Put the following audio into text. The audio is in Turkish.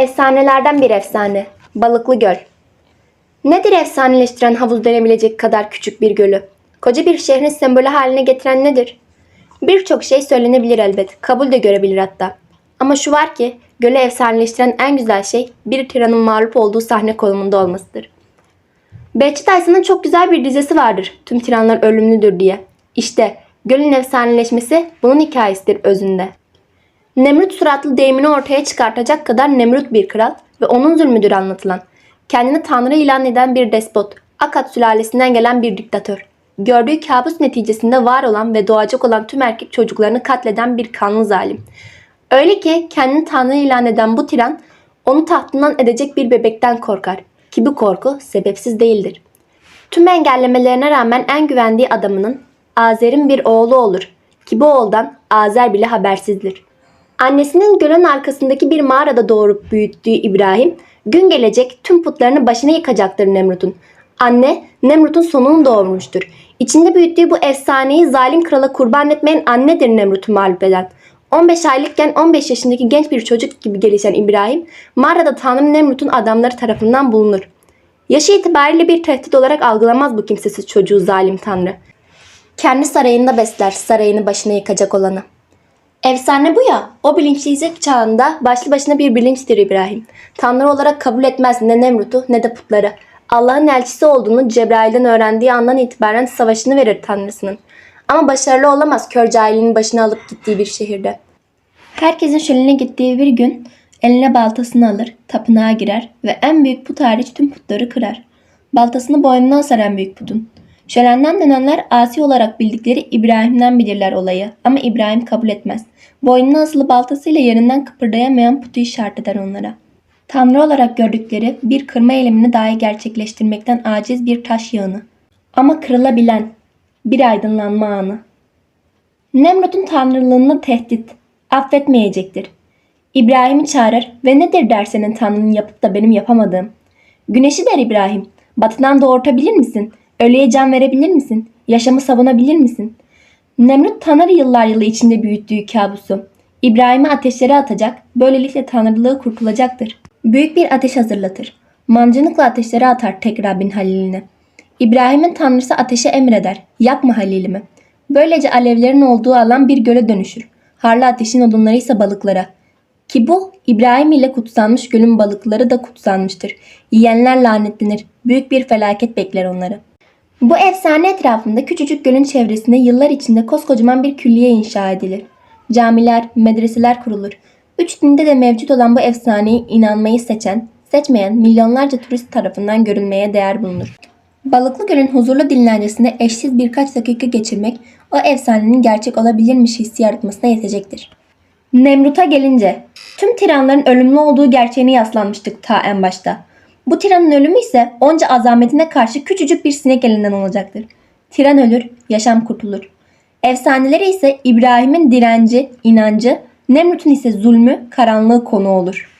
Efsanelerden bir efsane. Balıklı Göl. Nedir efsaneleştiren havuz denebilecek kadar küçük bir gölü? Koca bir şehrin sembolü haline getiren nedir? Birçok şey söylenebilir elbet. Kabul de görebilir hatta. Ama şu var ki gölü efsaneleştiren en güzel şey bir tiranın mağlup olduğu sahne konumunda olmasıdır. Behçet Aysa'nın çok güzel bir dizesi vardır. Tüm tiranlar ölümlüdür diye. İşte gölün efsaneleşmesi bunun hikayesidir özünde. Nemrut suratlı deyimini ortaya çıkartacak kadar Nemrut bir kral ve onun zulmüdür anlatılan. Kendini tanrı ilan eden bir despot, Akat sülalesinden gelen bir diktatör. Gördüğü kabus neticesinde var olan ve doğacak olan tüm erkek çocuklarını katleden bir kanlı zalim. Öyle ki kendini tanrı ilan eden bu tiran onu tahtından edecek bir bebekten korkar. Ki bu korku sebepsiz değildir. Tüm engellemelerine rağmen en güvendiği adamının Azer'in bir oğlu olur. Ki bu oğuldan Azer bile habersizdir. Annesinin gölün arkasındaki bir mağarada doğurup büyüttüğü İbrahim, gün gelecek tüm putlarını başına yıkacaktır Nemrut'un. Anne, Nemrut'un sonunu doğurmuştur. İçinde büyüttüğü bu efsaneyi zalim krala kurban etmeyen annedir Nemrut'u mağlup eden. 15 aylıkken 15 yaşındaki genç bir çocuk gibi gelişen İbrahim, mağarada Tanrı Nemrut'un adamları tarafından bulunur. Yaşı itibariyle bir tehdit olarak algılamaz bu kimsesiz çocuğu zalim Tanrı. Kendi sarayında besler sarayını başına yıkacak olanı. Efsane bu ya. O bilinçsizlik çağında başlı başına bir bilinçtir İbrahim. Tanrı olarak kabul etmez ne Nemrut'u ne de putları. Allah'ın elçisi olduğunu Cebrail'den öğrendiği andan itibaren savaşını verir Tanrısının. Ama başarılı olamaz kör cahilin başına alıp gittiği bir şehirde. Herkesin şölenine gittiği bir gün eline baltasını alır, tapınağa girer ve en büyük put hariç tüm putları kırar. Baltasını boynuna saran büyük putun. Şölenden dönenler asi olarak bildikleri İbrahim'den bilirler olayı ama İbrahim kabul etmez. Boynuna asılı baltasıyla yerinden kıpırdayamayan putu işaret eder onlara. Tanrı olarak gördükleri bir kırma eylemini dahi gerçekleştirmekten aciz bir taş yığını. Ama kırılabilen bir aydınlanma anı. Nemrut'un tanrılığını tehdit, affetmeyecektir. İbrahim'i çağırır ve nedir der tanrının yapıp da benim yapamadığım. Güneşi der İbrahim, batıdan doğurtabilir misin? Ölüye can verebilir misin? Yaşamı savunabilir misin? Nemrut tanır yıllar yılı içinde büyüttüğü kabusu. İbrahim'i ateşlere atacak, böylelikle tanrılığı kurtulacaktır. Büyük bir ateş hazırlatır. Mancınıkla ateşlere atar tek Rabbin Halil'ini. İbrahim'in tanrısı ateşe emreder, yakma Halil'imi. Böylece alevlerin olduğu alan bir göle dönüşür. Harlı ateşin odunları ise balıklara. Ki bu İbrahim ile kutsanmış gölün balıkları da kutsanmıştır. Yiyenler lanetlenir. Büyük bir felaket bekler onları. Bu efsane etrafında küçücük gölün çevresinde yıllar içinde koskocaman bir külliye inşa edilir. Camiler, medreseler kurulur. Üç dinde de mevcut olan bu efsaneye inanmayı seçen, seçmeyen milyonlarca turist tarafından görülmeye değer bulunur. Balıklı Göl'ün huzurlu dinlencesinde eşsiz birkaç dakika geçirmek o efsanenin gerçek olabilirmiş hissi yaratmasına yetecektir. Nemrut'a gelince tüm tiranların ölümlü olduğu gerçeğine yaslanmıştık ta en başta. Bu tiranın ölümü ise onca azametine karşı küçücük bir sinek elinden olacaktır. Tiran ölür, yaşam kurtulur. Efsaneleri ise İbrahim'in direnci, inancı, Nemrut'un ise zulmü, karanlığı konu olur.